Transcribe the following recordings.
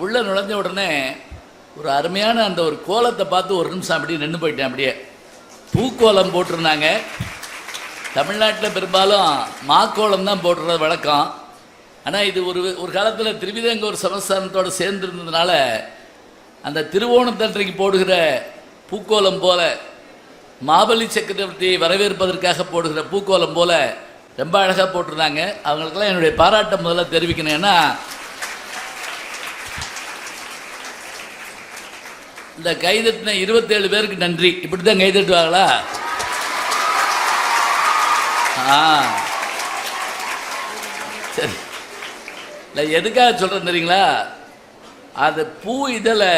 உள்ளே நுழைஞ்ச உடனே ஒரு அருமையான அந்த ஒரு கோலத்தை பார்த்து ஒரு நிமிஷம் அப்படியே நின்று போயிட்டேன் அப்படியே. பூக்கோலம் போட்டிருந்தாங்க. தமிழ்நாட்டில் பெரும்பாலும் மாக்கோலம் தான் போட்டுறது வழக்கம். ஆனால் இது ஒரு ஒரு காலத்தில் திருவிதங்கூர் சமஸ்தானத்தோடு சேர்ந்து இருந்ததுனால அந்த திருவோணத்தன்றைக்கு போடுகிற பூக்கோலம் போல மாபலி சக்கரவர்த்தியை வரவேற்பதற்காக போடுகிற பூக்கோலம் போல ரொம்ப அழகாக போட்டிருந்தாங்க. அவங்களுக்கெல்லாம் என்னுடைய பாராட்டம் முதல்ல தெரிவிக்கணும். ஏன்னா இந்த கைதட்டின இருபத்தேழு பேருக்கு நன்றி. இப்படி தான் கைதட்டுவாங்களா? ஆ. சரி. இல்லை எதுக்காக சொல்கிறேன் தெரியுங்களா? அது பூ இதில்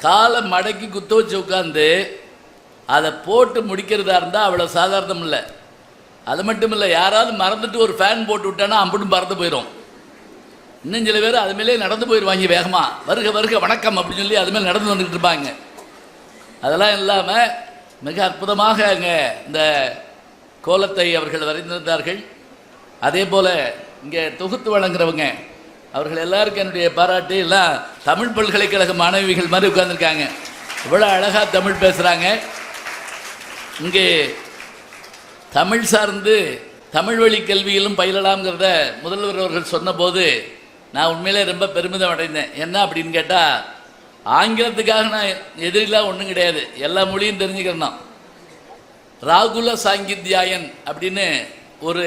காலை மடக்கி குத்த வச்சு உட்காந்து அதை போட்டு முடிக்கிறதா இருந்தால் அவ்வளோ சாதாரணம் இல்லை. அது மட்டும் இல்லை யாராவது மறந்துட்டு ஒரு ஃபேன் போட்டு விட்டானா அம்புட்டும் பறந்து போயிடும் இன்னும் சில பேர் அது மேலே நடந்து போயிடுவாங்க வேகமாக வருக வருக வணக்கம் அப்படின்னு சொல்லி அது மேலே நடந்து வந்துக்கிட்டு இருப்பாங்க. அதெல்லாம் இல்லாமல் மிக அற்புதமாக அங்கே இந்த கோலத்தை அவர்கள் வரைந்திருந்தார்கள். அதே போல் இங்கே தொகுத்து வழங்குறவங்க அவர்கள் எல்லாருக்கும் என்னுடைய பாராட்டு. எல்லாம் தமிழ் பல்கலைக்கழக மாணவிகள் மாதிரி உட்காந்துருக்காங்க இவ்வளோ அழகாக தமிழ் பேசுகிறாங்க இங்கே தமிழ் சார்ந்து தமிழ் வழி கல்வியிலும் பயிலலாம்ங்கிறத முதல்வர் அவர்கள் சொன்னபோது நான் உண்மையிலே ரொம்ப பெருமிதம் அடைந்தேன் என்ன அப்படின்னு கேட்டால் ஆங்கிலத்துக்காக நான் எதிரிலாம் ஒன்றும் கிடையாது. எல்லா மொழியும் தெரிஞ்சுக்கிறணும் ராகுல சாங்கித்யாயன் அப்படின்னு ஒரு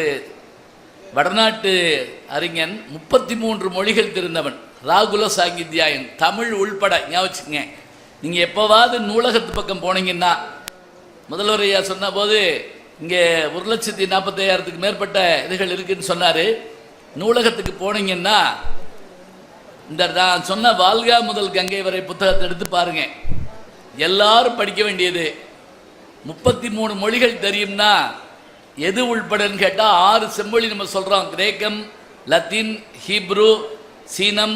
வடநாட்டு அறிஞன் முப்பத்தி மூன்று மொழிகள் தெரிந்தவன் ராகுல சாங்கித்யாயன். தமிழ் உள்பட ஞாபகம் நீங்கள் எப்போவாவது நூலகத்து பக்கம் போனீங்கன்னா முதல்வர் ஐயா சொன்னபோது இங்கே ஒரு லட்சத்தி நாற்பத்தையாயிரத்துக்கு மேற்பட்ட இதுகள் இருக்குன்னு சொன்னார். நூலகத்துக்கு போனீங்கன்னா இந்த நான் சொன்ன வால்கா முதல் கங்கை வரை புத்தகத்தை எடுத்து பாருங்க. எல்லாரும் படிக்க வேண்டியது. முப்பத்தி மூணு மொழிகள் தெரியும்னா எது உள்படன்னு கேட்டால் ஆறு செம்மொழி நம்ம சொல்கிறோம் கிரேக்கம் லத்தீன் ஹீப்ரு சீனம்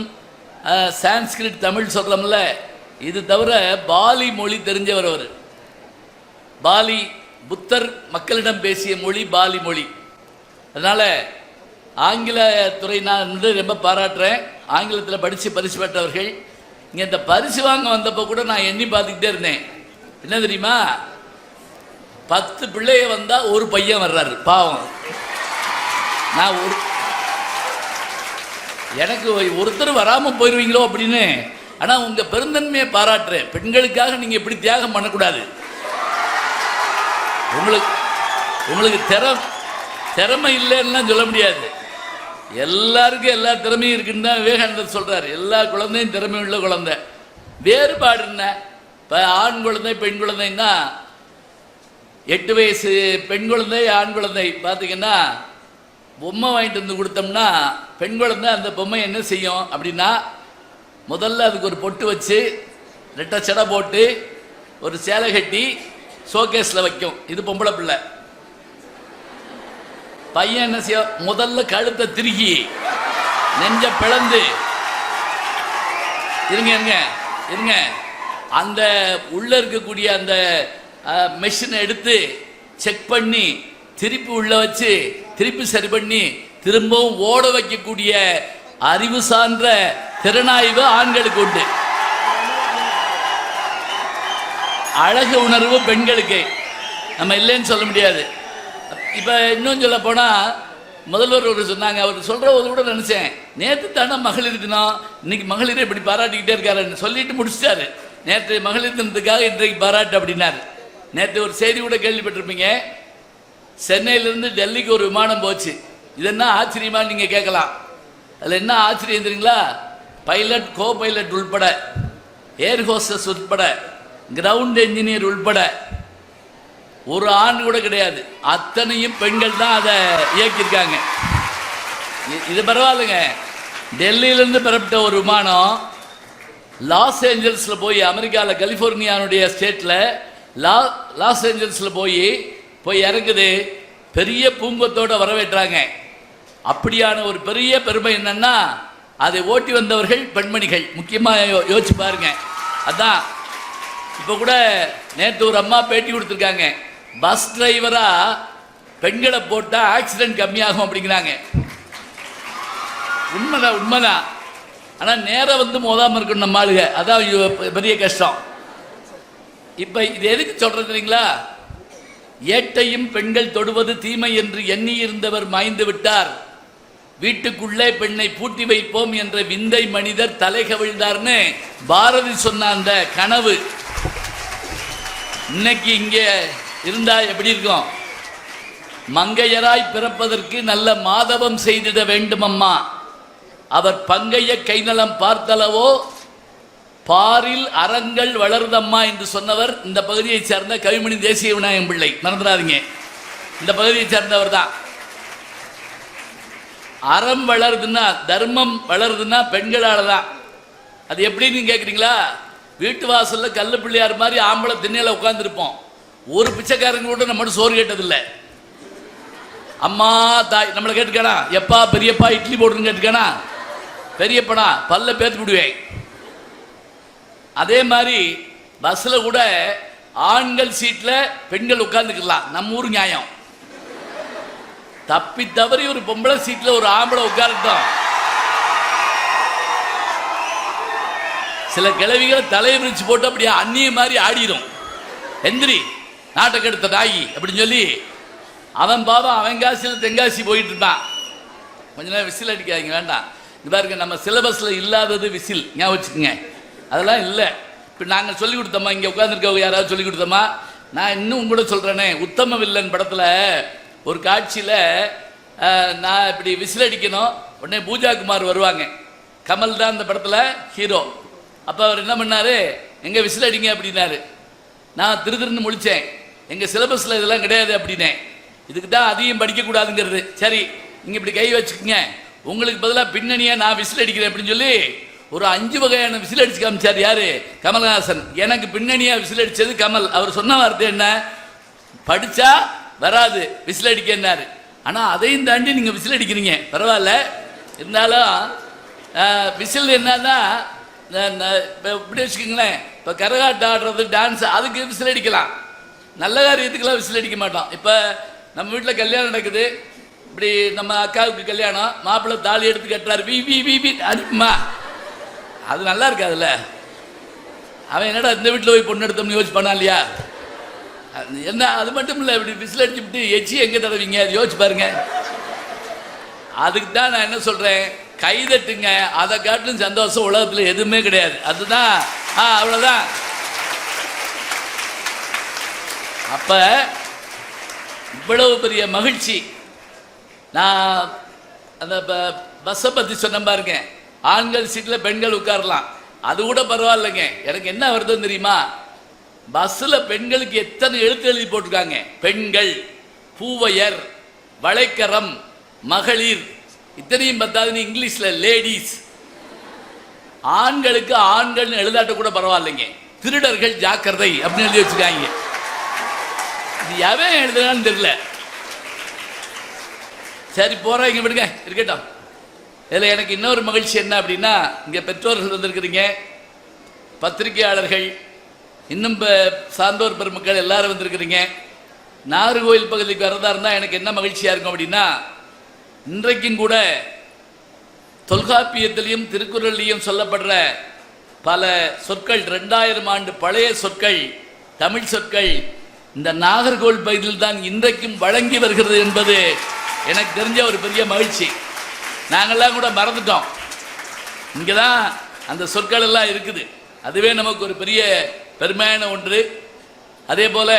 சான்ஸ்கிரிட் தமிழ் சொல்கிறோம்ல இது தவிர பாலி மொழி தெரிஞ்சவர் அவர். பாலி புத்தர் மக்களிடம் பேசிய மொழி பாலி மொழி. அதனால் ஆங்கில துறை நான் வந்து ரொம்ப பாராட்டுறேன். ஆங்கிலத்தில் படித்து பரிசு பெற்றவர்கள். இங்கே இந்த பரிசு வாங்க வந்தப்போ கூட நான் எண்ணி பார்த்துக்கிட்டே இருந்தேன். என்ன தெரியுமா? பத்து பிள்ளைய வந்தால் ஒரு பையன் வர்றாரு பாவம். நான் ஒரு எனக்கு ஒருத்தர் வராமல் போயிடுவீங்களோ அப்படின்னு. ஆனால் உங்கள் பெருந்தன்மையை பாராட்டுறேன். பெண்களுக்காக நீங்கள் இப்படி தியாகம் பண்ணக்கூடாது. உங்களுக்கு உங்களுக்கு திற திறமை இல்லைன்னுலாம் சொல்ல முடியாது. எல்லாருக்கும் எல்லா திறமையும் இருக்குன்னு தான் விவேகானந்தர் சொல்றாரு. எல்லா குழந்தையும் திறமை உள்ள குழந்தை. வேறுபாடு என்ன? இப்போ ஆண் குழந்தை பெண் குழந்தைன்னா எட்டு வயசு பெண் குழந்தை ஆண் குழந்தை. பார்த்தீங்கன்னா பொம்மை வாங்கிட்டு வந்து கொடுத்தோம்னா பெண் குழந்தை அந்த பொம்மை என்ன செய்யும் அப்படின்னா முதல்ல அதுக்கு ஒரு பொட்டு வச்சு ரெட்டை செடை போட்டு ஒரு சேலை கட்டி ஷோகேஸில் வைக்கும். இது பொம்பளை பிள்ளை. பையன் என்ன செய்ய? முதல்ல கழுத்தை திருகி நெஞ்ச பிளந்து. இருங்க இருங்க இருங்க. அந்த உள்ள இருக்கக்கூடிய அந்த மெஷினை எடுத்து செக் பண்ணி திருப்பி உள்ள வச்சு திருப்பி சரி பண்ணி திரும்பவும் ஓட வைக்கக்கூடிய அறிவு சார்ந்த திறனாய்வு ஆண்களுக்கு உண்டு. அழகு உணர்வு பெண்களுக்கு. நம்ம இல்லைன்னு சொல்ல முடியாது. இப்போ இன்னும் சொல்ல போனால் முதல்வர் ஒரு சொன்னாங்க அவர் சொல்கிற ஒரு கூட நினச்சேன் நேற்று தானே மகளிர் தினம் இன்னைக்கு மகளிரை இப்படி பாராட்டிக்கிட்டே இருக்காருன்னு சொல்லிட்டு முடிச்சிட்டாரு. நேற்று மகளிர் தினத்துக்காக இன்றைக்கு பாராட்டு அப்படின்னாரு. நேற்று ஒரு செய்தி கூட கேள்விப்பட்டிருப்பீங்க சென்னையிலேருந்து டெல்லிக்கு ஒரு விமானம் போச்சு. இது என்ன ஆச்சரியமா நீங்கள் கேட்கலாம். அதில் என்ன ஆச்சரியம் தெரியுங்களா? பைலட் கோ பைலட் உள்பட ஏர் ஹோஸ்டஸ் உட்பட கிரவுண்ட் என்ஜினியர் உள்பட ஒரு ஆண் கூட கிடையாது. அத்தனையும் பெண்கள் தான் அதை இயக்கியிருக்காங்க. இது பரவாயில்லைங்க. டெல்லியிலேருந்து பெறப்பட்ட ஒரு விமானம் லாஸ் ஏஞ்சல்ஸில் போய் அமெரிக்காவில் கலிஃபோர்னியானுடைய ஸ்டேட்டில் லா லாஸ் ஏஞ்சல்ஸில் போய் போய் இறங்குது. பெரிய பூங்கத்தோடு வரவேற்றாங்க. அப்படியான ஒரு பெரிய பெருமை என்னன்னா அதை ஓட்டி வந்தவர்கள் பெண்மணிகள். முக்கியமாக யோ யோசிச்சு பாருங்க. அதான். இப்போ கூட நேற்று ஒரு அம்மா பேட்டி கொடுத்துருக்காங்க. பஸ் டிரைவரா பெண்களை போட்டால் ஆக்சிடென்ட் கம்மியாகும் அப்படிங்கிறாங்க. உண்மைதான் உண்மைதான். ஆனால் நேரம் வந்து மோதாமல் இருக்கணும் நம்ம ஆளுக அதான் பெரிய கஷ்டம். இப்போ இது எதுக்கு சொல்றது தெரியுங்களா? ஏட்டையும் பெண்கள் தொடுவது தீமை என்று எண்ணி இருந்தவர் மாய்ந்து விட்டார். வீட்டுக்குள்ளே பெண்ணை பூட்டி வைப்போம் என்ற விந்தை மனிதர் தலை கவிழ்ந்தார்னு பாரதி சொன்ன அந்த கனவு. இன்னைக்கு இங்கே இருந்தா எப்படி இருக்கும்? மங்கையராய் பிறப்பதற்கு நல்ல மாதவம் செய்திட வேண்டுமம்மா. அவர் பங்கைய கைநலம் பார்த்தளவோ? பாரில் அறங்கள் வளருதம்மா என்று சொன்னவர் இந்த பகுதியைச் சேர்ந்த கவிமணி தேசிய விநாயகம் பிள்ளை. மறந்துடாதீங்க. இந்த பகுதியைச் சேர்ந்தவர் தான். அறம் வளருதுன்னா தர்மம் வளருதுன்னா பெண்களால் தான். அது எப்படின்னு கேட்குறீங்களா வீட்டு வாசலில் கல்லு பிள்ளையார் மாதிரி ஆம்பளை திண்ணையில் உட்காந்துருப்போம் ஒரு பிச்சைக்காரங்க கூட நம்ம சோறு கேட்டதில்லை. அம்மா தாய் நம்மளை கேட்டுக்கானா? எப்பா பெரியப்பா இட்லி போடுன்னு கேட்டுக்கானா? பெரியப்பனா பல்ல பேத்து விடுவேன் அதே மாதிரி பஸ்ஸில் கூட ஆண்கள் சீட்டில் பெண்கள் உட்காந்துக்கலாம் நம்ம ஊர் நியாயம். தப்பி தவறி ஒரு பொம்பளை சீட்டில் ஒரு ஆம்பளை உட்காரட்டும். சில கிழவிகளை தலையை விரிச்சு போட்டு அப்படியே அந்நிய மாதிரி ஆடிடும் எந்திரி. நாட்டை கெடுத்த தாயி அப்படின்னு சொல்லி அவன் பாவம் அவன் காசில் தென்காசி போயிட்டு இருந்தான். கொஞ்ச நேரம் விசில் அடிக்காதீங்க வேண்டாம். இதாக பாருங்க நம்ம சிலபஸில் இல்லாதது விசில். ஞாபகம் வச்சுக்கோங்க. அதெல்லாம் இல்லை. இப்போ நாங்கள் சொல்லி கொடுத்தோமா? இங்கே உட்காந்துருக்கவங்க யாராவது சொல்லிக் கொடுத்தோமா? நான் இன்னும் கூட சொல்கிறேனே உத்தம வில்லன் படத்தில் ஒரு காட்சியில் நான் இப்படி விசில் அடிக்கணும். உடனே பூஜா குமார் வருவாங்க. கமல் தான் அந்த படத்தில் ஹீரோ. அப்போ அவர் என்ன பண்ணார்? எங்கே விசில் அடிங்க அப்படின்னாரு. நான் திரு திருன்னு முழித்தேன் எங்கள் சிலபஸில் இதெல்லாம் கிடையாது அப்படின்னேன். இதுக்கு தான் அதையும் படிக்கக்கூடாதுங்கிறது. சரி நீங்கள் இப்படி கை வச்சுக்கோங்க. உங்களுக்கு பதிலாக பின்னணியாக நான் விசில் அடிக்கிறேன் அப்படின்னு சொல்லி ஒரு அஞ்சு வகையான விசில் அடிச்சு காமிச்சார் யாரு? கமல்ஹாசன். எனக்கு பின்னணியாக விசில் அடித்தது கமல். அவர் சொன்ன வார்த்தை என்ன? படித்தா வராது விசில் அடிக்கன்னாரு. ஆனால் அதையும் தாண்டி நீங்கள் விசில் அடிக்கிறீங்க. பரவாயில்ல. இருந்தாலும் விசில் என்னன்னா இப்போ இப்படி வச்சுக்கோங்களேன். இப்போ கரகாட்டம் ஆடுறது டான்ஸ் அதுக்கு விசில் அடிக்கலாம். நல்ல காரியத்துக்கெல்லாம் விசில் அடிக்க மாட்டான். இப்போ நம்ம வீட்டில் கல்யாணம் நடக்குது. இப்படி நம்ம அக்காவுக்கு கல்யாணம் மாப்பிள்ளை தாலி எடுத்து கட்டுறாரு. வி வி வி வி அடிப்புமா அது நல்லா இருக்காதுல்ல? அவன் என்னடா இந்த வீட்டில் போய் பொண்ணு எடுத்தோம்னு யோசிச்சு பண்ணான் இல்லையா? அது என்ன அது மட்டும் இல்லை இப்படி விசில் அடிச்சுட்டு எச்சி எங்கே தடவிங்க? அது யோசிச்சு பாருங்க. அதுக்கு தான் நான் என்ன சொல்கிறேன் கைதட்டுங்க அதை காட்டிலும் சந்தோஷம் உலகத்தில் எதுவுமே கிடையாது. அதுதான். ஆ அவ்வளோதான் அப்போ இவ்வளவு பெரிய மகிழ்ச்சி. நான் அந்த ப- பஸ்ஸை பற்றி சொன்ன பாருங்க. ஆண்கள் சீட்டில் பெண்கள் உட்காரலாம். அது கூட பரவாயில்லைங்க. எனக்கு என்ன வருதுன்னு தெரியுமா? பஸ்ஸில் பெண்களுக்கு எத்தனை எழுத்து எழுதி போட்டிருக்காங்க? பெண்கள் பூவையர் வளைக்கரம் மகளிர். இத்தனையும் பத்தாதுன்னு இங்கிலீஷில் லேடிஸ். ஆண்களுக்கு ஆண்கள்னு எழுதாட்ட கூட பரவாயில்லைங்க. திருடர்கள் ஜாக்கிரதை அப்படின்னு எழுதி வச்சுக்காங்க எவன் எழுதுனான்னு தெரியல. சரி போறாங்க விடுங்க இருக்கட்டும். இதில் எனக்கு இன்னொரு மகிழ்ச்சி என்ன அப்படின்னா இங்கே பெற்றோர்கள் வந்திருக்கிறீங்க. பத்திரிகையாளர்கள் இன்னும் ப- சான்றோர் பெருமக்கள் எல்லாரும் வந்திருக்கிறீங்க. நாகர்கோவில் பகுதிக்கு வரதா இருந்தால் எனக்கு என்ன மகிழ்ச்சியாக இருக்கும் அப்படின்னா இன்றைக்கும் கூட தொல்காப்பியத்திலையும் திருக்குறள்லையும் சொல்லப்படுற பல சொற்கள் ரெண்டாயிரம் ஆண்டு பழைய சொற்கள் தமிழ் சொற்கள் இந்த நாகர்கோவில் பகுதியில் தான் இன்றைக்கும் வழங்கி வருகிறது என்பது எனக்கு தெரிஞ்ச ஒரு பெரிய மகிழ்ச்சி. நாங்கள்லாம் கூட மறந்துட்டோம். இங்கே தான் அந்த சொற்கள் எல்லாம் இருக்குது. அதுவே நமக்கு ஒரு பெரிய பெருமையான ஒன்று. அதே போல்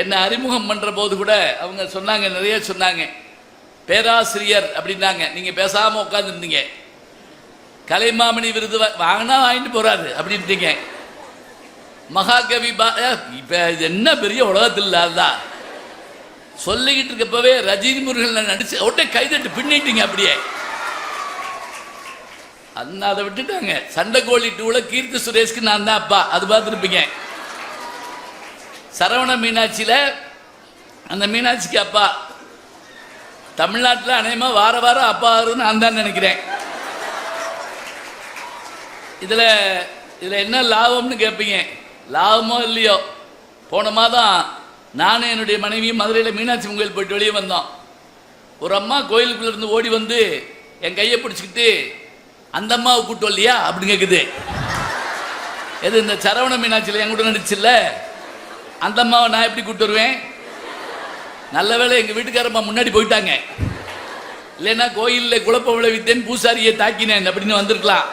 என்னை அறிமுகம் பண்ணுற போது கூட அவங்க சொன்னாங்க நிறைய சொன்னாங்க. பேராசிரியர் அப்படின்னாங்க. நீங்கள் பேசாமல் உட்காந்துருந்தீங்க கலைமாமணி விருது வாங்கினா வாங்கிட்டு போகிறாரு அப்படின்ட்டீங்க. மகாகவி பா இப்ப இது என்ன பெரிய உலகத்தில் இல்லாததா சொல்லிக்கிட்டு இருக்கப்பவே ரஜினி முருகன் நடிச்சு உடனே கைதட்டு பின்னிட்டீங்க அப்படியே. அண்ணா அதை விட்டுட்டாங்க. சண்டை கோழி டூல கீர்த்தி சுரேஷ்க்கு நான் தான் அப்பா. அது பார்த்துருப்பீங்க. சரவண மீனாட்சியில அந்த மீனாட்சிக்கு அப்பா. தமிழ்நாட்டில் அநேகமா வார வாரம் அப்பா நான் தான் நினைக்கிறேன். இதில் இதில் என்ன லாபம்னு கேட்பீங்க லாபமோ இல்லையோ? போன மாதம் நானும் என்னுடைய மனைவியும் மதுரையில் மீனாட்சி கோயில் போயிட்டு வெளியே வந்தோம். ஒரு அம்மா கோயிலுக்குள்ள இருந்து ஓடி வந்து என் கையை பிடிச்சிக்கிட்டு அந்த அம்மாவை கூப்பிட்டு வரலையா? அப்படின்னு கேட்குது எது இந்த சரவண மீனாட்சியில் என் கூட நடிச்சுல்ல? அந்த அம்மாவை நான் எப்படி கூப்பிட்டு வருவேன்? நல்ல வேளை எங்கள் வீட்டுக்காரம்மா முன்னாடி போயிட்டாங்க. இல்லைன்னா கோயிலில் குழப்பம் விளைவித்தேன் பூசாரியை தாக்கினேன் அப்படின்னு வந்திருக்கலாம்.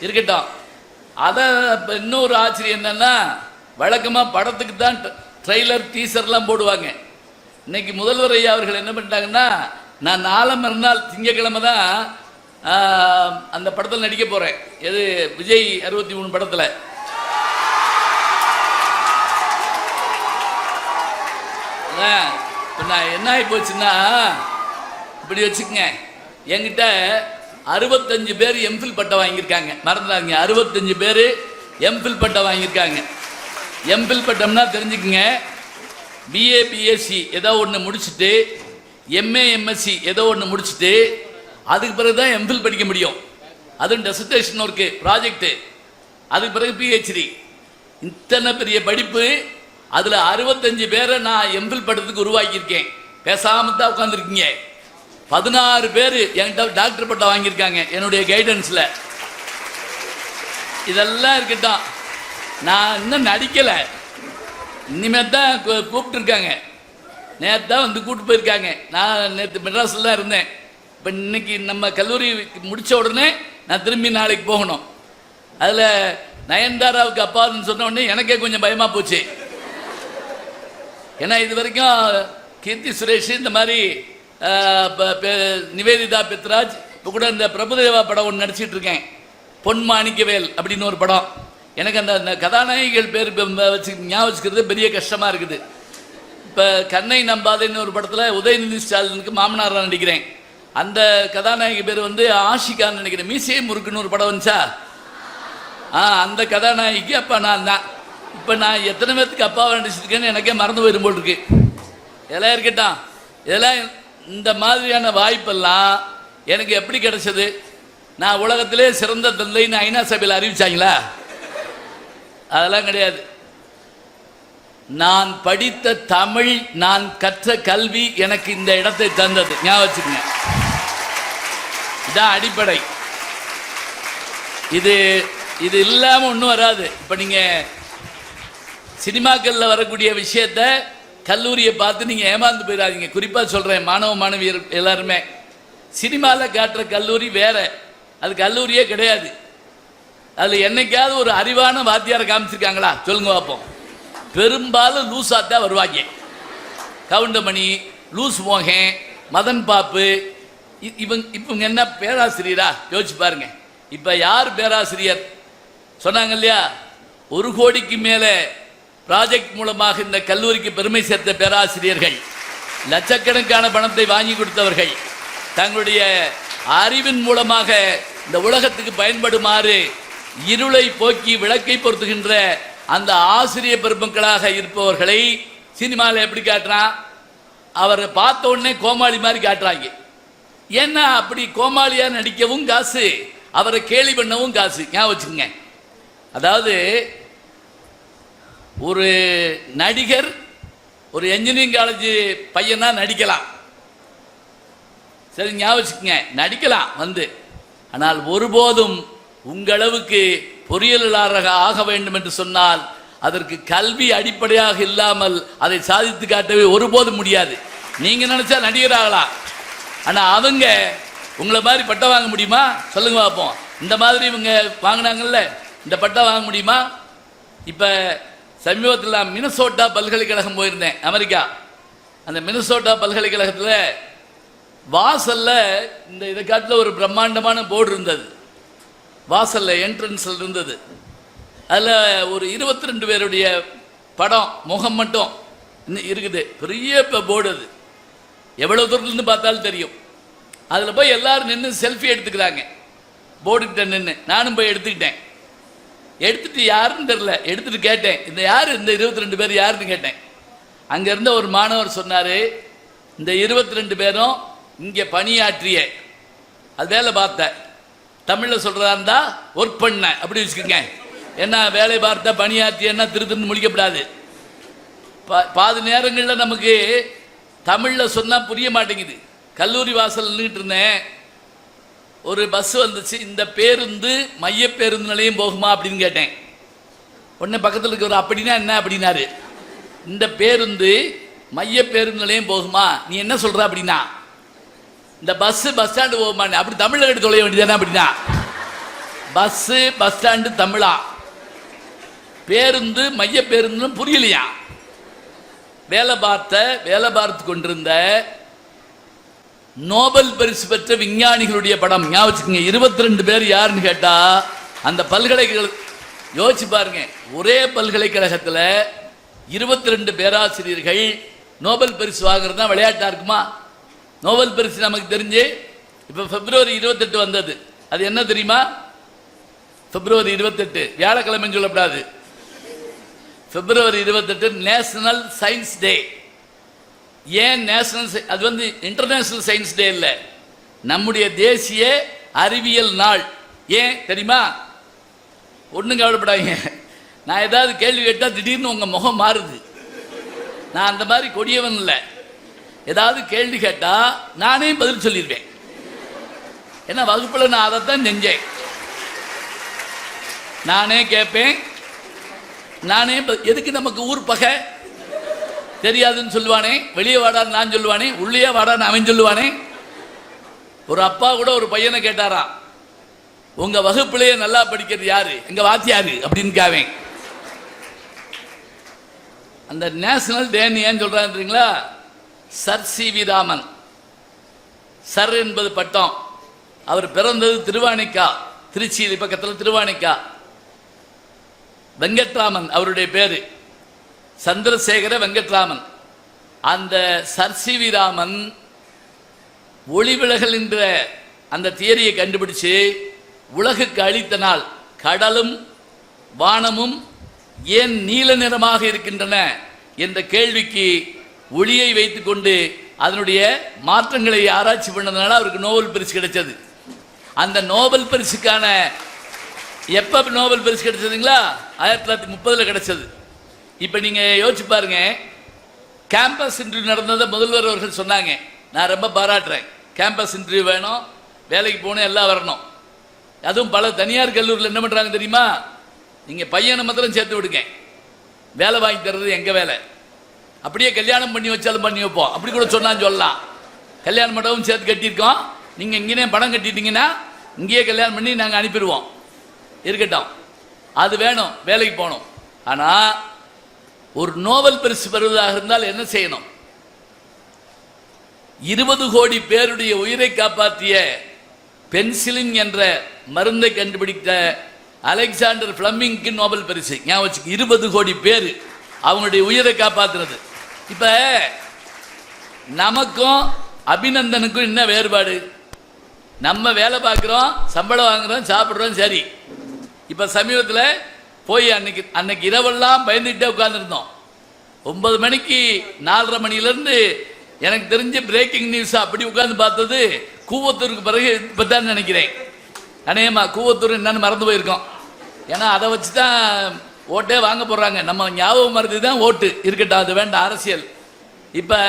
இருக்கட்டும். அதை இப்போ இன்னொரு ஆச்சரியம் என்னன்னா வழக்கமாக படத்துக்கு தான் ட்ரெய்லர் டீசர்லாம் போடுவாங்க. இன்னைக்கு முதல்வர் ஐயா அவர்கள் என்ன பண்ணிட்டாங்கன்னா நான் நாளை மறுநாள் திங்கக்கிழமை தான் அந்த படத்தில் நடிக்க போகிறேன் எது விஜய் அறுபத்தி மூணு படத்தில். இப்போ நான் என்ன ஆகி போச்சுன்னா இப்படி வச்சுக்கங்க. என்கிட்ட அறுபத்தஞ்சு பேர் எம்ஃபில் பட்டம் வாங்கியிருக்காங்க. மறந்துடாதீங்க. அறுபத்தஞ்சு பேர் எம்ஃபில் பட்டம் வாங்கியிருக்காங்க. எம்ஃபில் பட்டம்னா தெரிஞ்சுக்குங்க. பிஏ பிஎஸ்சி ஏதோ ஒன்று முடிச்சுட்டு எம்ஏ எம்எஸ்சி ஏதோ ஒன்று முடிச்சுட்டு அதுக்கு பிறகு தான் எம்ஃபில் படிக்க முடியும். அதுவும் டெசர்டேஷன் ஒர்க்கு ப்ராஜெக்ட்டு அதுக்கு பிறகு பிஹெச்டி இத்தனை பெரிய படிப்பு அதில் அறுபத்தஞ்சு பேரை நான் எம்ஃபில் பட்டத்துக்கு உருவாக்கியிருக்கேன். பேசாமல் தான் உட்காந்துருக்கீங்க பதினாறு பேர் என்கிட்ட டாக்டர் பட்டம் வாங்கியிருக்காங்க என்னுடைய கைடன்ஸில் இதெல்லாம் இருக்கட்டும். நான் இன்னும் நடிக்கலை. இனிமேல் தான் கூப்பிட்டுருக்காங்க. நேற்று தான் வந்து கூப்பிட்டு போயிருக்காங்க. நான் நேற்று மெட்ராஸில் தான் இருந்தேன். இப்போ இன்னைக்கு நம்ம கல்லூரி முடித்த உடனே நான் திரும்பி நாளைக்கு போகணும். அதில் நயன்தாராவுக்கு அப்பாதுன்னு சொன்ன உடனே எனக்கே கொஞ்சம் பயமாக போச்சு. ஏன்னா இது வரைக்கும் கீர்த்தி சுரேஷ் இந்த மாதிரி நிவேதிதா பெத்ராஜ் இப்போ கூட இந்த பிரபுதேவா படம் ஒன்று நடிச்சிட்டு இருக்கேன். பொன் மாணிக்கவேல் அப்படின்னு ஒரு படம். எனக்கு அந்த அந்த கதாநாயகிகள் பேர் வச்சு ஞாபகிக்கிறது வச்சுக்கிறது பெரிய கஷ்டமாக இருக்குது. இப்போ கண்ணை நம்பாதேன்னு ஒரு படத்தில் உதயநிதி ஸ்டாலினுக்கு மாமனாராக நடிக்கிறேன். அந்த கதாநாயகி பேர் வந்து ஆஷிகான்னு நினைக்கிறேன். மீசே முறுக்குன்னு ஒரு படம் வந்துச்சா? ஆ அந்த கதாநாயகிக்கு அப்போ நான் தான். இப்போ நான் எத்தனை பேர்த்துக்கு அப்பாவை நடிச்சிருக்கேன்னு எனக்கே மறந்து போயிடும் போட்டிருக்கு இருக்கு. இதெல்லாம் இருக்கட்டும். இதெல்லாம் இந்த மாதிரியான வாய்ப்பெல்லாம் எனக்கு எப்படி கிடைச்சது? நான் உலகத்திலே சிறந்த தந்தைன்னு ஐநா சபையில் அறிவிச்சாங்களா? அதெல்லாம் கிடையாது. நான் படித்த தமிழ் நான் கற்ற கல்வி எனக்கு இந்த இடத்தை தந்தது. ஞாபகம் வச்சுக்கங்க. இதான் அடிப்படை. இது இது இல்லாமல் ஒன்றும் வராது. இப்போ நீங்கள் சினிமாக்களில் வரக்கூடிய விஷயத்த கல்லூரியை பார்த்து நீங்கள் ஏமாந்து போயிடாதீங்க. குறிப்பாக சொல்கிறேன் மாணவ மாணவியர் எல்லாருமே. சினிமாவில் காட்டுற கல்லூரி வேற. அது கல்லூரியே கிடையாது. அதில் என்னைக்காவது ஒரு அறிவான வாத்தியாரை காமிச்சிருக்காங்களா? சொல்லுங்க பார்ப்போம் பெரும்பாலும் லூஸாக தான் வருவாங்க. கவுண்டமணி லூஸ் மோகன் மதன் பாப்பு இ- இவங்க இவங்க என்ன பேராசிரியரா? யோசிச்சு பாருங்க. இப்போ யார் பேராசிரியர்? சொன்னாங்க இல்லையா? ஒரு கோடிக்கு மேலே ப்ராஜெக்ட் மூலமாக இந்த கல்லூரிக்கு பெருமை சேர்த்த பேராசிரியர்கள் லட்சக்கணக்கான பணத்தை வாங்கி கொடுத்தவர்கள் தங்களுடைய அறிவின் மூலமாக இந்த உலகத்துக்கு பயன்படுமாறு இருளை போக்கி விளக்கை பொருத்துகின்ற அந்த ஆசிரிய பெருமக்களாக இருப்பவர்களை சினிமாவில் எப்படி காட்டுறான் அவரை பார்த்த உடனே கோமாளி மாதிரி காட்டுறாங்க. ஏன்னா அப்படி கோமாளியா நடிக்கவும் காசு அவரை கேலி பண்ணவும் காசு. ஞாபகம் வச்சுக்கோங்க. அதாவது ஒரு நடிகர் ஒரு என்ஜினியரிங் காலேஜ் பையனா நடிக்கலாம். சரி ஞாபகம் வச்சுக்கோங்க நடிக்கலாம் வந்து. ஆனால் ஒருபோதும் உங்களவுக்கு பொறியியலாளராக ஆக வேண்டும் என்று சொன்னால் அதற்கு கல்வி அடிப்படையாக இல்லாமல் அதை சாதித்து காட்டவே ஒருபோதும் முடியாது. நீங்க நினைச்சா நடிகர் ஆகலாம் ஆனால் அவங்க உங்களை மாதிரி பட்டம் வாங்க முடியுமா? சொல்லுங்க பார்ப்போம் இந்த மாதிரி இவங்க வாங்கினாங்கல்ல இந்த பட்டம் வாங்க முடியுமா? இப்போ சமீபத்தில் நான் மினசோட்டா பல்கலைக்கழகம் போயிருந்தேன் அமெரிக்கா. அந்த மினசோட்டா பல்கலைக்கழகத்தில் வாசலில் இந்த இதை காட்டில் ஒரு பிரம்மாண்டமான போர்டு இருந்தது. வாசலில் என்ட்ரன்ஸில் இருந்தது. அதில் ஒரு இருபத்தி ரெண்டு பேருடைய படம் முகம் மட்டும் இன்னும் இருக்குது. பெரிய போர்டு அது. எவ்வளோ தூரத்துலேருந்து பார்த்தாலும் தெரியும். அதில் போய் எல்லோரும் நின்று செல்ஃபி எடுத்துக்கிறாங்க. போர்டுக்கிட்ட நின்று நானும் போய் எடுத்துக்கிட்டேன். எடுத்துட்டு யாருன்னு தெரில எடுத்துட்டு கேட்டேன். இந்த யார்? இந்த இருபத்தி ரெண்டு பேர் யாருன்னு கேட்டேன். அங்கே இருந்த ஒரு மாணவர் சொன்னார் இந்த இருபத்தி ரெண்டு பேரும் இங்கே பணியாற்றிய அது வேலை பார்த்தேன் தமிழில் சொல்கிறதா இருந்தால் ஒர்க் பண்ண அப்படி வச்சுக்கோங்க. என்ன வேலை பார்த்த பணியாற்றியன்னா திரு திருன்னு முடிக்கப்படாது. பா பாதி நேரங்களில் நமக்கு தமிழில் சொன்னால் புரிய மாட்டேங்குது. கல்லூரி வாசல் நின்றுட்டு இருந்தேன். ஒரு பஸ் வந்துச்சு இந்த பேருந்து மைய பேருந்து நிலையம் போகுமா அப்படின்னு கேட்டேன். உடனே பக்கத்தில் இருக்கிற அப்படின்னா என்ன? அப்படின்னாரு. இந்த பேருந்து மைய பேருந்து நிலையம் போகுமா? நீ என்ன சொல்ற? அப்படின்னா இந்த பஸ் பஸ் ஸ்டாண்டு போகுமா? அப்படி தமிழ்ல எடுத்து தொலைய வேண்டியதானே அப்படின்னா பஸ் பஸ் ஸ்டாண்டு தமிழா? பேருந்து மைய பேருந்துன்னு புரியலையா? வேலை பார்த்த வேலை பார்த்து கொண்டிருந்த நோபல் பரிசு பெற்ற விஞ்ஞானிகளுடைய படம். ஞாபகம் வச்சுக்கோங்க இருபத்தி ரெண்டு பேர் யாருன்னு கேட்டா அந்த பல்கலைக்கழக யோசிச்சு பாருங்க. ஒரே பல்கலைக்கழகத்தில் இருபத்தி ரெண்டு பேராசிரியர்கள் நோபல் பரிசு வாங்குறது தான் விளையாட்டா இருக்குமா? நோபல் பரிசு நமக்கு தெரிஞ்சு இப்போ பிப்ரவரி இருபத்தெட்டு வந்தது. அது என்ன தெரியுமா? பிப்ரவரி இருபத்தெட்டு. வியாழக்கிழமைன்னு சொல்லப்படாது. பிப்ரவரி இருபத்தெட்டு நேஷனல் சயின்ஸ் டே. ஏன் நேஷனல் அது வந்து இன்டர்நேஷனல் சயின்ஸ் டே இல்லை. நம்முடைய தேசிய அறிவியல் நாள். ஏன் தெரியுமா? ஒன்றும் கவலைப்படாதீங்க. நான் ஏதாவது கேள்வி கேட்டால் திடீர்னு உங்கள் முகம் மாறுது. நான் அந்த மாதிரி கொடியவன் இல்லை. ஏதாவது கேள்வி கேட்டால் நானே பதில் சொல்லிடுவேன். ஏன்னா வகுப்பில் நான் அதை தான் செஞ்சேன். நானே கேட்பேன். நானே ப- எதுக்கு நமக்கு ஊர் பகை? தெரியாதுன்னு சொல்லுவானே வெளியே வாடான்னு நான் சொல்லுவானே உள்ளே வாடான்னு அவன் சொல்லுவானே. ஒரு அப்பா கூட ஒரு பையனை கேட்டாராம் உங்க வகுப்பிலேயே நல்லா படிக்கிறது யாரு? எங்க வாத்தியாரு? அப்படின்னு கேவேன். அந்த நேஷனல் டேன்னு ஏன் சொல்றாங்க sir C V Raman. Sir என்பது பட்டம். அவர் பிறந்தது திருவாணிக்கா திருச்சி பக்கத்தில் திருவாணிக்கா வெங்கட்ராமன் அவருடைய பேரு. சந்திரசேகர வெங்கட்ராமன். அந்த சர் வி ராமன் ஒளிவிலகல் என்ற அந்த தியரியை கண்டுபிடிச்சு உலகுக்கு அளித்த நாள் கடலும் வானமும் ஏன் நீல நிறமாக இருக்கின்றன என்ற கேள்விக்கு ஒளியை வைத்துக்கொண்டு அதனுடைய மாற்றங்களை ஆராய்ச்சி பண்ணதுனால அவருக்கு நோபல் பரிசு கிடைச்சது. அந்த நோபல் பரிசுக்கான எப்போ நோபல் பரிசு கிடைச்சதுங்களா? ஆயிரத்தி தொள்ளாயிரத்தி முப்பதில் கிடைச்சது. இப்போ நீங்கள் யோசிச்சு பாருங்க. கேம்பஸ் இன்டர்வியூ நடந்ததை முதல்வர் அவர்கள் சொன்னாங்க. நான் ரொம்ப பாராட்டுறேன். கேம்பஸ் இன்டர்வியூ வேணும். வேலைக்கு போகணும் எல்லாம் வரணும். அதுவும் பல தனியார் கல்லூரியில் என்ன பண்ணுறாங்க தெரியுமா? நீங்கள் பையனை மாத்திரம் சேர்த்து விடுங்க. வேலை வாங்கி தர்றது எங்கள் வேலை? அப்படியே கல்யாணம் பண்ணி வச்சாலும் பண்ணி வைப்போம். அப்படி கூட சொன்னான்னு சொல்லலாம். கல்யாண மண்டபம் சேர்த்து கட்டியிருக்கோம். நீங்கள் இங்கேயே பணம் கட்டிட்டீங்கன்னா இங்கேயே கல்யாணம் பண்ணி நாங்கள் அனுப்பிடுவோம். இருக்கட்டும். அது வேணும். வேலைக்கு போகணும். ஆனால் ஒரு நோபல் பரிசு பெறுவதாக இருந்தால் என்ன செய்யணும்? இருபது கோடி பேருடைய உயிரை காப்பாற்றிய பென்சிலின் என்ற மருந்தை கண்டுபிடித்த அலெக்சாண்டர் பிளம்மிங்க்கு நோபல் பரிசு. ஞாபகம் இருபது கோடி பேர் அவங்களுடைய உயிரை காப்பாத்துறது. இப்ப நமக்கும் அபிநந்தனுக்கும் என்ன வேறுபாடு? நம்ம வேலை பார்க்குறோம் சம்பளம் வாங்குறோம் சாப்பிட்றோம் சரி. இப்போ சமீபத்தில் போய் அன்னைக்கு அன்னைக்கு இரவெல்லாம் பயந்துகிட்டே உட்காந்துருந்தோம் ஒன்பது மணிக்கு நாலரை மணிலேருந்து எனக்கு தெரிஞ்ச பிரேக்கிங் நியூஸ் அப்படி உட்காந்து பார்த்தது கூவத்தூருக்கு பிறகு இப்போ தான் நினைக்கிறேன். அநேகமா கூவத்தூர் என்னன்னு மறந்து போயிருக்கோம். ஏன்னா அதை வச்சு தான் ஓட்டே வாங்க போடுறாங்க நம்ம ஞாபகம் மருந்து தான் ஓட்டு. இருக்கட்டும் அது வேண்டாம் அரசியல். இப்போ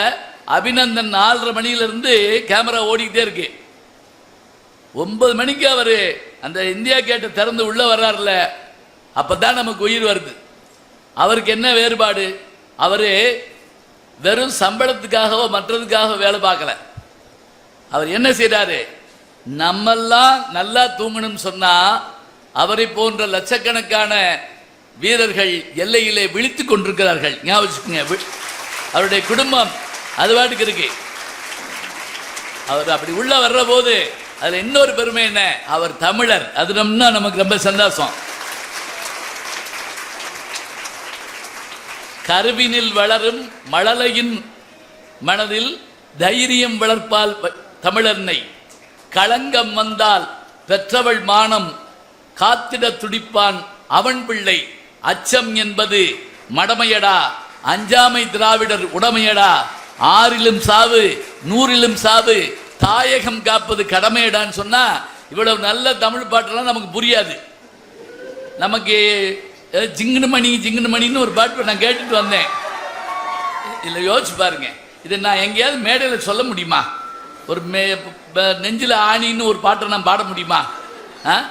அபிநந்தன் நாலரை மணியிலிருந்து கேமரா ஓடிக்கிட்டே இருக்கு. ஒன்பது மணிக்கு அவர் அந்த இந்தியா கேட்டை திறந்து உள்ளே வர்றாருல அப்போ தான் நமக்கு உயிர் வருது. அவருக்கு என்ன வேறுபாடு? அவர் வெறும் சம்பளத்துக்காகவோ மற்றதுக்காக வேலை பார்க்கல. அவர் என்ன செய்கிறாரு நம்மெல்லாம் நல்லா தூங்கணும்னு சொன்னால் அவரை போன்ற லட்சக்கணக்கான வீரர்கள் எல்லையிலே விழித்து கொண்டிருக்கிறார்கள். ஞாபகம் அவருடைய குடும்பம் அது பாட்டுக்கு இருக்கு. அவர் அப்படி உள்ள வர்ற போது அதில் இன்னொரு பெருமை என்ன? அவர் தமிழர். அது நம்ம நமக்கு ரொம்ப சந்தோஷம். கருவினில் வளரும் மழலையின் மனதில் தைரியம் வளர்ப்பால் தமிழன்னை களங்கம் வந்தால் பெற்றவள் மானம் காத்திட துடிப்பான் அவன் பிள்ளை. அச்சம் என்பது மடமையடா. அஞ்சாமை திராவிடர் உடமையடா. ஆறிலும் சாவு நூறிலும் சாவு. தாயகம் காப்பது கடமையடான்னு சொன்னா இவ்வளவு நல்ல தமிழ் பாட்டெல்லாம் நமக்கு புரியாது. நமக்கு அஹ், ஜிங்குனு மணி ஜிங்குனு மணின்னு ஒரு பாட்டு நான் கேட்டுட்டு வந்தேன். இல்லை யோசிச்சு பாருங்க. இதை நான் எங்கேயாவது மேடையில் சொல்ல முடியுமா? ஒரு மே ப- ஆணின்னு ஒரு பாட்டை நான் பாட முடியுமா? ஆ?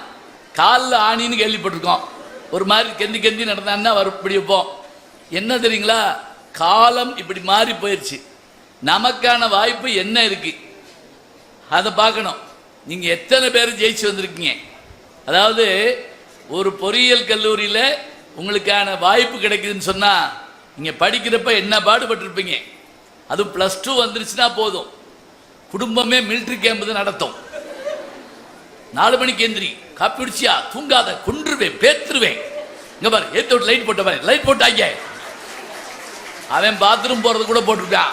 காலில் ஆணின்னு கேள்விப்பட்டிருக்கோம். ஒரு மாதிரி கெந்தி கெந்தி நடந்தான்னா வரும் இப்படி வைப்போம். என்ன தெரியுங்களா? காலம் இப்படி மாறி போயிடுச்சு நமக்கான வாய்ப்பு என்ன இருக்கு? அதை பார்க்கணும். நீங்கள் எத்தனை பேர் ஜெயிச்சு வந்திருக்கீங்க? அதாவது ஒரு பொறியியல் கல்லூரியில் உங்களுக்கான வாய்ப்பு கிடைக்குதுன்னு சொன்னா நீங்கள் படிக்கிறப்ப என்ன பாடுபட்டிருப்பீங்க? அதுவும் ப்ளஸ் டூ வந்துருச்சுன்னா போதும். குடும்பமே மிலிட்ரி கேம்ப் தான் நடத்தும். நாலு மணிக்கு எந்திரி காப்பி குடிச்சியா? தூங்காத கொன்றுவேன் பேத்துருவேன். இங்க பாரு ஏத்த விட்டு லைட் போட்ட பாரு லைட் போட்டாங்க. அவன் பாத்ரூம் போறது கூட போட்டிருக்கான்.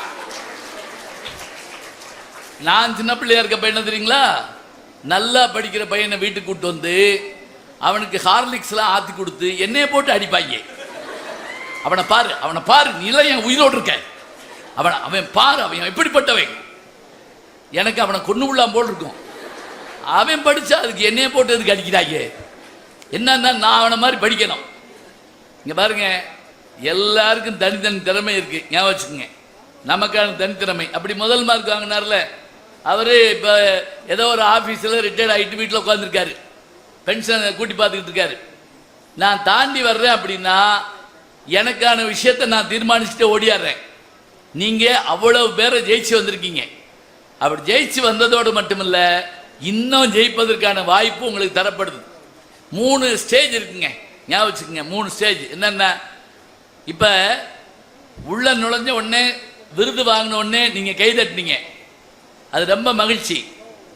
நான் சின்ன பிள்ளையா இருக்க பையன் தெரியுங்களா? நல்லா படிக்கிற பையனை வீட்டுக்கு கூட்டு வந்து அவனுக்கு ஹார்லிக்ஸ்லாம் ஆற்றி கொடுத்து என்னைய போட்டு அடிப்பாங்க அவனை பாரு அவனை பாரு நிலை என் உயிரோடு இருக்க. அவன் அவன் பாரு அவன் எப்படிப்பட்டவன்? எனக்கு அவனை கொண்டு விடலாம் போல் இருக்கும். அவன் படித்தா அதுக்கு என்னைய போட்டு எதுக்கு அடிக்கிறாங்க என்னன்னா நான் அவனை மாதிரி படிக்கணும். இங்கே பாருங்க எல்லாருக்கும் தனித்தனி திறமை இருக்குது ஞாபகம் வச்சுக்கோங்க. நமக்கான தனித்திறமை அப்படி முதல் மார்க் வாங்கினார்ல அவர் இப்போ ஏதோ ஒரு ஆஃபீஸில் ரிட்டையர்ட் ஆகிட்டு வீட்டில் உட்காந்துருக்காரு பென்ஷன் கூட்டி பார்த்துக்கிட்டு இருக்காரு. நான் தாண்டி வர்றேன் அப்படின்னா எனக்கான விஷயத்தை நான் தீர்மானிச்சுட்டு ஓடியாடுறேன் நீங்கள் அவ்வளோ பேரை ஜெயிச்சு வந்திருக்கீங்க. அப்படி ஜெயிச்சு வந்ததோடு மட்டுமில்ல இன்னும் ஜெயிப்பதற்கான வாய்ப்பு உங்களுக்கு தரப்படுது. மூணு ஸ்டேஜ் இருக்குங்க. ஞாபகம் வச்சுக்கோங்க மூணு ஸ்டேஜ் என்னென்ன இப்போ உள்ள நுழைஞ்ச உடனே விருது வாங்கின உடனே நீங்கள் கைதட்டினீங்க அது ரொம்ப மகிழ்ச்சி.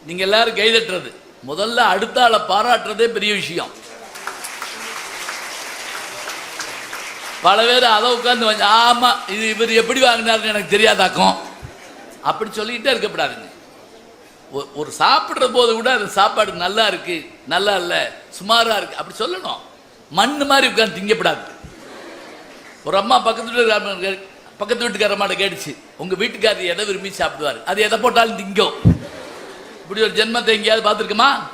நீங்கள் எல்லாரும் கைதட்டுறது முதல்ல அடுத்த ஆளை பாராட்டுறதே பெரிய விஷயம். பல பேர் அதை உட்காந்து வந்து ஆமா இது இவர் எப்படி வாங்கினாருன்னு எனக்கு தெரியாதாக்கும். அப்படி சொல்லிக்கிட்டே இருக்கக்கூடாதுங்க ஒ- ஒரு சாப்பிட்ற போது கூட அந்த சாப்பாடு நல்லா இருக்கு நல்லா இல்லை சுமாரா இருக்கு. அப்படி சொல்லணும். மண் மாதிரி உட்காந்து திங்கப்படாது. ஒரு அம்மா பக்கத்து வீட்டுக்கார பக்கத்து வீட்டுக்காரம்மாட்ட கேட்டுச்சு உங்க வீட்டுக்காரர் எதை விரும்பி சாப்பிடுவார்? அது எதை போட்டாலும் திங்கும். இப்படி ஒரு ஜென்மத்தை எங்கேயாவது பார்த்துருக்குமா?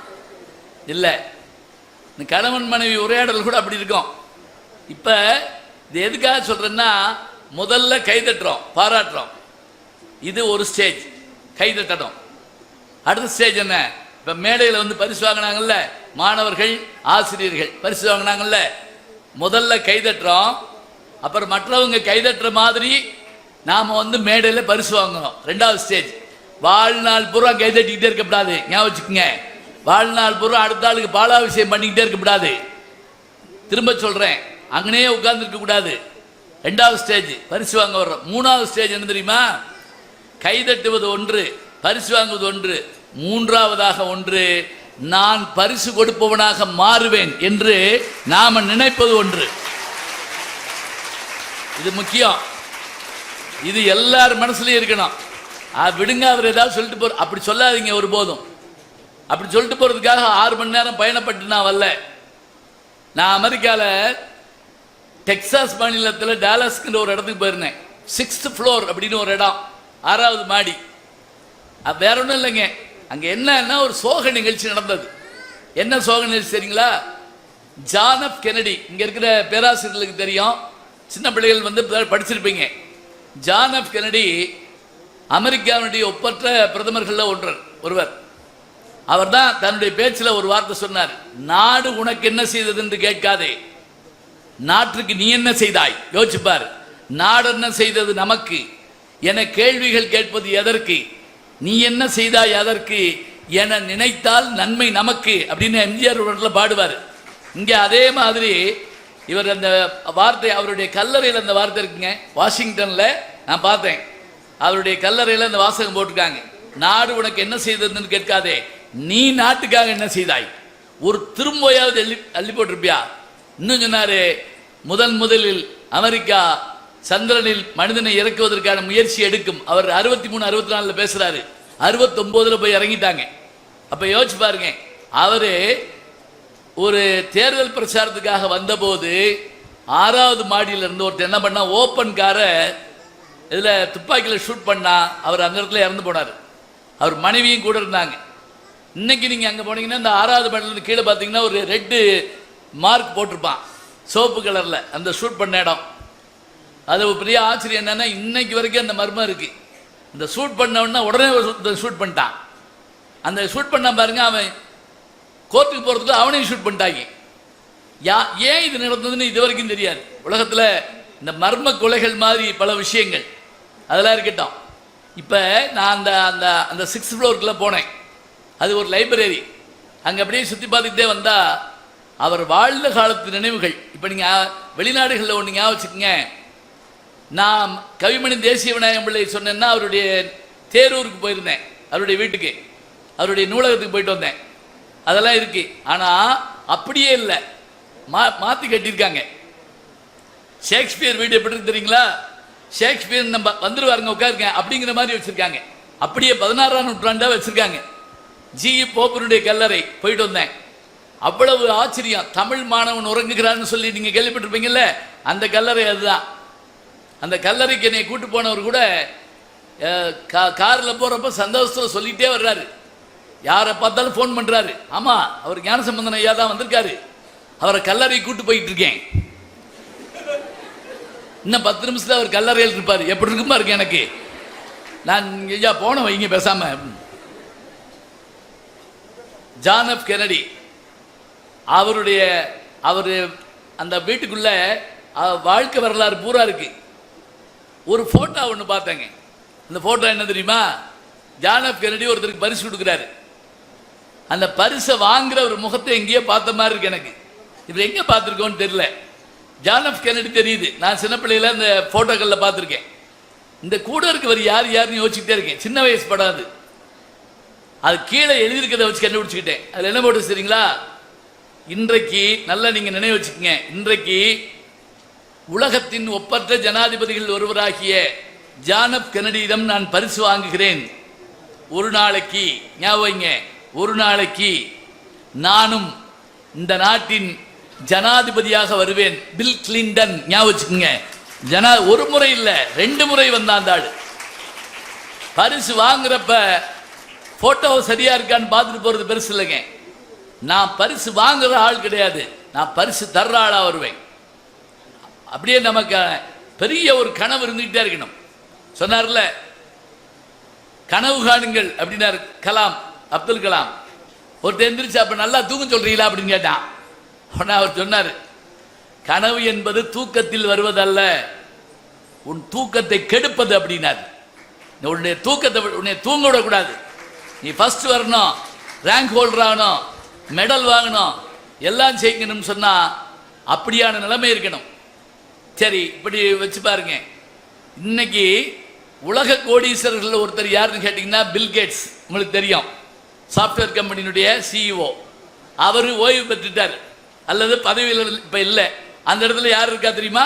இல்லை. இந்த கணவன் மனைவி உரையாடல் கூட அப்படி இருக்கும். இப்போ இது எதுக்காக சொல்கிறேன்னா முதல்ல கைதட்டுறோம் பாராட்டுறோம். இது ஒரு ஸ்டேஜ் கைதட்டணும். அடுத்த ஸ்டேஜ் என்ன? இப்போ மேடையில் வந்து பரிசு வாங்கினாங்கல்ல மாணவர்கள் ஆசிரியர்கள் பரிசு வாங்கினாங்கல்ல. முதல்ல கைதட்டுறோம். அப்புறம் மற்றவங்க கைதட்டுற மாதிரி நாம் வந்து மேடையில் பரிசு வாங்குறோம். ரெண்டாவது ஸ்டேஜ் வாழ்நாள் பூரா கைதட்டிக்கிட்டே இருக்கக்கூடாது. ஞாபகம் வச்சுக்கோங்க. வாழ்நாள் பூரா அடுத்த ஆளுக்கு பாலாபிஷேகம் பண்ணிக்கிட்டே இருக்கக்கூடாது. திரும்ப சொல்றேன். அங்கனே உட்கார்ந்துருக்க கூடாது. ரெண்டாவது ஸ்டேஜ் பரிசு வாங்க வர்றோம். மூணாவது ஸ்டேஜ் என்ன தெரியுமா? கைதட்டுவது ஒன்று பரிசு வாங்குவது ஒன்று மூன்றாவதாக ஒன்று நான் பரிசு கொடுப்பவனாக மாறுவேன் என்று நாம நினைப்பது ஒன்று. இது முக்கியம். இது எல்லார் மனசுலையும் இருக்கணும். விடுங்க அவர் ஏதாவது சொல்லிட்டு போற அப்படி சொல்லாதீங்க ஒரு போதும். அப்படி சொல்லிட்டு போறதுக்காக ஆறு மணி நேரம் பயணப்பட்டு நான் வரல. நான் அமெரிக்கால டெக்சாஸ் மாநிலத்தில் டாலஸ்க்குன்ற ஒரு இடத்துக்கு போயிருந்தேன். சிக்ஸ்த் ஃப்ளோர் அப்படின்னு ஒரு இடம் ஆறாவது மாடி. அது வேற ஒன்றும் இல்லைங்க. அங்கே என்னன்னா ஒரு சோக நிகழ்ச்சி நடந்தது. என்ன சோக நிகழ்ச்சி தெரியுங்களா? John F Kennedy. இங்கே இருக்கிற பேராசிரியர்களுக்கு தெரியும். சின்ன பிள்ளைகள் வந்து படிச்சிருப்பீங்க. ஜான் எஃப் கெனடி அமெரிக்காவினுடைய ஒப்பற்ற பிரதமர்களில் ஒன்றர் ஒருவர். அவர் தான் தன்னுடைய பேச்சில் ஒரு வார்த்தை சொன்னார். நாடு உனக்கு என்ன செய்தது என்று கேட்காதே. நாட்டுக்கு நீ என்ன செய்தாய்? யோசிச்சுப்பார் நாடு என்ன செய்தது நமக்கு? என கேள்விகள் கேட்பது எதற்கு? நீ என்ன செய்தாய் அதற்கு? என நினைத்தால் நன்மை நமக்கு? அப்படின்னு எம்ஜிஆர் ஒரு பாடுவார். இங்கே அதே மாதிரி இவர் அந்த வார்த்தை அவருடைய கல்லறையில் அந்த வார்த்தை இருக்குங்க. வாஷிங்டனில் நான் பார்த்தேன். அவருடைய கல்லறையில் அந்த வாசகம் போட்டிருக்காங்க. நாடு உனக்கு என்ன செய்ததுன்னு கேட்காதே. நீ நாட்டுக்காக என்ன செய்தாய்? ஒரு திரும்பையாவது அள்ளி அள்ளி போட்டிருப்பியா? இன்னும் சொன்னாரு முதன் முதலில் அமெரிக்கா சந்திரனில் மனிதனை இறக்குவதற்கான முயற்சி எடுக்கும். அவர் அறுபத்தி மூணு அறுபத்தி நாலுல பேசுறாரு. அறுபத்தொம்போதில் போய் இறங்கிட்டாங்க. அப்ப யோசிச்சு பாருங்க. அவரு ஒரு தேர்தல் பிரச்சாரத்துக்காக வந்தபோது ஆறாவது மாடியில் இருந்து ஒருத்தர் என்ன பண்ணா ஓப்பன் காரை இதில் துப்பாக்கியில் ஷூட் பண்ணால் அவர் அந்த இடத்துல இறந்து போனார். அவர் மனைவியும் கூட இருந்தாங்க. இன்னைக்கு நீங்கள் அங்கே போனீங்கன்னா இந்த ஆறாவது மாடியில கீழே பார்த்தீங்கன்னா ஒரு ரெட்டு மார்க் போட்டிருப்பான். சோப்பு கலரில் அந்த ஷூட் பண்ண இடம். அது ஒரு பெரிய ஆச்சரியம் என்னென்னா இன்னைக்கு வரைக்கும் அந்த மர்மம் இருக்குது இந்த ஷூட் பண்ண உடனே உடனே ஷூட் பண்ணிட்டான். அந்த ஷூட் பண்ண பாருங்க அவன் கோர்ட்டுக்கு போகிறதுக்கு அவனையும் ஷூட் பண்ணிட்டாங்க. யா ஏன் இது நடந்ததுன்னு இது வரைக்கும் தெரியாது. உலகத்தில் இந்த மர்ம கொலைகள் மாதிரி பல விஷயங்கள். அதெல்லாம் இருக்கட்டும். இப்போ நான் அந்த அந்த அந்த சிக்ஸ் ஃப்ளோருக்குள்ளே போனேன். அது ஒரு லைப்ரரி அங்கே அப்படியே சுற்றி பார்த்துக்கிட்டே வந்தால் அவர் வாழ்ந்த காலத்து நினைவுகள். இப்போ நீங்கள் வெளிநாடுகளில் ஒன்று ஞாபகம் வச்சுக்கோங்க. நான் கவிமணி தேசிய விநாயகம் பிள்ளை சொன்னேன்னா அவருடைய தேரூருக்கு போயிருந்தேன் அவருடைய வீட்டுக்கு. அவருடைய நூலகத்துக்கு போயிட்டு வந்தேன். அதெல்லாம் இருக்கு. ஆனால் அப்படியே இல்லை. மா மாற்றி கட்டியிருக்காங்க. ஷேக்ஸ்பியர் வீடு எப்படி இருக்கு தெரியுங்களா? ஷேக்ஸ்பியர் நம்ம வந்துருவாருங்க உட்காருங்க அப்படிங்கிற மாதிரி வச்சிருக்காங்க. அப்படியே பதினாறாம் நூற்றாண்டா வச்சிருக்காங்க. ஜி. போப்பனுடைய கல்லறை போயிட்டு வந்தேன். அவ்வளவு ஆச்சரியம். தமிழ் மாணவன் உறங்குகிறான்னு சொல்லி நீங்கள் கேள்விப்பட்டிருப்பீங்கல்ல? அந்த கல்லறை அதுதான். அந்த கல்லறைக்கு என்னை கூட்டு போனவர் கூட கா- காரில் போகிறப்ப சந்தோஷத்தில் சொல்லிகிட்டே வர்றாரு. யாரை பார்த்தாலும் ஃபோன் பண்ணுறாரு ஆமாம் அவர் ஞானசம்பந்தன் ஐயா தான் வந்திருக்காரு. அவரை கல்லறை கூட்டு போயிட்டு இருக்கேன். இன்னும் பத்து நிமிஷத்தில் அவர் கல்லறையில் இருப்பார். எப்படி இருக்குமா இருக்கு எனக்கு. நான் ஐயா போன வைங்க பேசாம. ஜான் எஃப் கெனடி அவருடைய அவர் அந்த வீட்டுக்குள்ள வாழ்க்கை வரலாறு பூரா இருக்கு. ஒரு போட்டோ ஒன்று பார்த்தேங்க. அந்த போட்டோ என்ன தெரியுமா? ஜான் எஃப் கெனடி ஒருத்தருக்கு பரிசு கொடுக்குறாரு. அந்த பரிசை வாங்குற ஒரு முகத்தை எங்கேயோ பார்த்த மாதிரி இருக்கு எனக்கு. இவர் எங்கே பார்த்துருக்கோன்னு தெரியல. ஜான் எஃப் கெனடி தெரியுது. நான் சின்ன பிள்ளையில அந்த ஃபோட்டோக்களில் பார்த்துருக்கேன். இந்த கூட இருக்கவர் யார் யாருன்னு யோசிச்சுட்டே இருக்கேன். சின்ன வயசு படாது அது. கீழே எழுதியிருக்கிறத வச்சு கண்டுபிடிச்சிக்கிட்டேன். அதில் என்ன போட்டு சரிங்களா இன்றைக்கு நல்லா நீங்கள் நினைவு வச்சுக்கோங்க. இன்றைக்கு உலகத்தின் ஒப்பற்ற ஜனாதிபதிகள் ஒருவராகிய ஜானப் கெனடியிடம் நான் பரிசு வாங்குகிறேன். ஒரு நாளைக்கு ஞாபகம் ஒரு நாளைக்கு நானும் இந்த நாட்டின் ஜனாதிபதியாக வருவேன். பில் கிளின்டன் ஞாபகம் வச்சுக்கோங்க. ஜனா ஒரு முறை இல்லை ரெண்டு முறை வந்தான் அந்த ஆள். பரிசு வாங்குறப்ப போட்டோ சரியா இருக்கான்னு பார்த்துட்டு போறது பெருசு இல்லைங்க. நான் பரிசு வாங்குற ஆள் கிடையாது. நான் பரிசு தர்ற ஆளாக வருவேன். அப்படியே நமக்கு பெரிய ஒரு கனவு இருந்துகிட்டே இருக்கணும். சொன்னார்ல கனவு காணுங்கள் அப்படின்னாரு கலாம் அப்துல் கலாம். ஒருத்தர் எந்திரிச்சு அப்ப நல்லா தூங்க சொல்றீங்களா? அப்படின்னு கேட்டான். உடனே அவர் சொன்னார் கனவு என்பது தூக்கத்தில் வருவதல்ல உன் தூக்கத்தை கெடுப்பது அப்படின்னாரு. உன்னுடைய தூக்கத்தை விட- உன்னை தூங்க விடக்கூடாது. நீ ஃபர்ஸ்ட் வரணும் ரேங்க் ஹோல்டர் ஆகணும் மெடல் வாங்கணும் எல்லாம் செய்யணும்னு சொன்னால் அப்படியான நிலைமை இருக்கணும். சரி இப்படி வச்சு பாருங்க. இன்னைக்கு உலக கோடீஸ்வரர்கள் ஒருத்தர் யாருன்னு கேட்டிங்கன்னா பில்கேட்ஸ் உங்களுக்கு தெரியும். சாஃப்ட்வேர் கம்பெனியினுடைய சிஇஓ அவர் ஓய்வு பெற்றுட்டார். அல்லது பதவியில் இப்போ இல்லை. அந்த இடத்துல யார் இருக்கா தெரியுமா?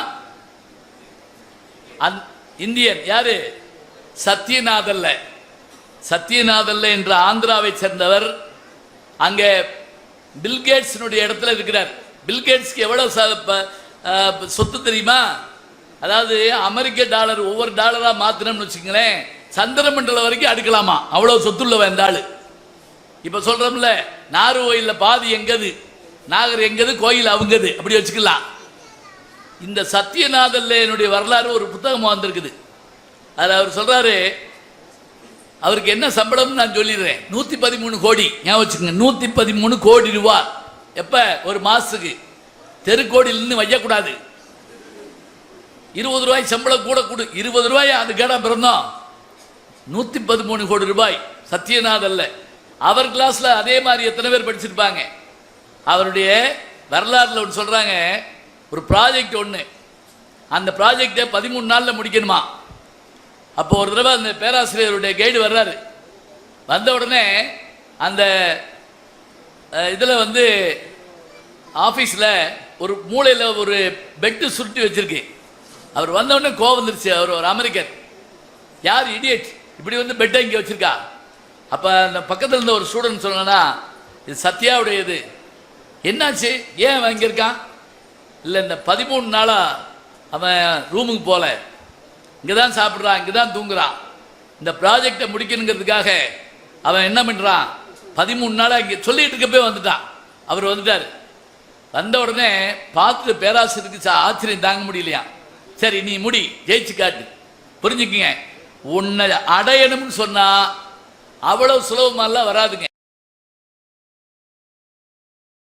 அந் இந்தியன். யாரு? சத்யநாதல்ல. சத்யநாதல்ல என்ற ஆந்திராவை சேர்ந்தவர். அங்கே பில்கேட்ஸினுடைய இடத்துல இருக்கிறார். பில்கேட்ஸ்க்கு எவ்வளவு சொத்து தெரியுமா? அதாவது அமெரிக்க டாலர் ஒவ்வொரு டாலரா மாத்தினோம்னு வச்சுங்களேன் சந்திரமண்டலம் வரைக்கும் அடுக்கலாமா? அவ்வளவு சொத்துள்ளவன் இந்த ஆளு. இப்ப சொல்றோம்ல நாகர்கோயில்ல பாதி எங்கது? நாகர் எங்கது? கோயில் அவங்கது. அப்படி வச்சுக்கலாம். இந்த சத்யநாதல்ல என்னுடைய வரலாறு ஒரு புத்தகமாக வந்திருக்குது. அதில் அவர் சொல்றாரு அவருக்கு என்ன சம்பளம்னு நான் சொல்லிடுறேன். நூற்றி பதிமூணு கோடி. ஞாபகம் வச்சுக்கோங்க நூற்றி பதிமூணு கோடி ரூபா. எப்போ? ஒரு மாதத்துக்கு தெருக்கோடியில் நின்று வையக்கூடாது. இருபது ரூபாய் சம்பளம் கூட கொடு. இருபது ரூபாய்? அது கேடா பிறந்தோம் நூற்றி பதிமூணு கோடி ரூபாய் சத்யநாதல்ல அவர் கிளாஸில் அதே மாதிரி எத்தனை பேர் படிச்சிருப்பாங்க? அவருடைய வரலாறுல ஒன்று சொல்றாங்க. ஒரு ப்ராஜெக்ட் ஒன்று அந்த ப்ராஜெக்டை பதிமூணு நாளில் முடிக்கணுமா? அப்போ ஒரு தடவை அந்த பேராசிரியருடைய கைடு வர்றாரு. வந்த உடனே அந்த இதில் வந்து ஆஃபீஸில் ஒரு மூலையில் ஒரு பெட்டு சுருட்டி வச்சிருக்கு. அவர் வந்த உடனே கோவம் வந்துருச்சு. அவர் ஒரு அமெரிக்கர். யார் இடியட் இப்படி வந்து பெட்டை இங்கே வச்சிருக்கா? அப்போ அந்த பக்கத்தில் இருந்த ஒரு ஸ்டூடெண்ட் சொன்னா இது சத்யாவுடையது. என்னாச்சு? ஏன் அவன் இங்கே இருக்கான்? இல்லை இந்த பதிமூணு நாளாக அவன் ரூமுக்கு போகல இங்கே தான் சாப்பிட்றான் இங்கே தான் தூங்குறான் இந்த ப்ராஜெக்டை முடிக்கணுங்கிறதுக்காக அவன் என்ன பண்ணுறான் பதிமூணு நாளாக இங்கே சொல்லிகிட்டு இருக்கப்பே வந்துட்டான். அவர் வந்துட்டார். வந்த உடனே பார்த்துட்டு பேராசிரியருக்கு சா- ஆச்சரியம் தாங்க முடியலையா? சரி நீ முடி ஜெயிச்சு காட்டு. புரிஞ்சுக்குங்க. உன்னை அடையணும்னு சொன்னால் அவ்வளோ சுலபமெல்லாம் வராதுங்க.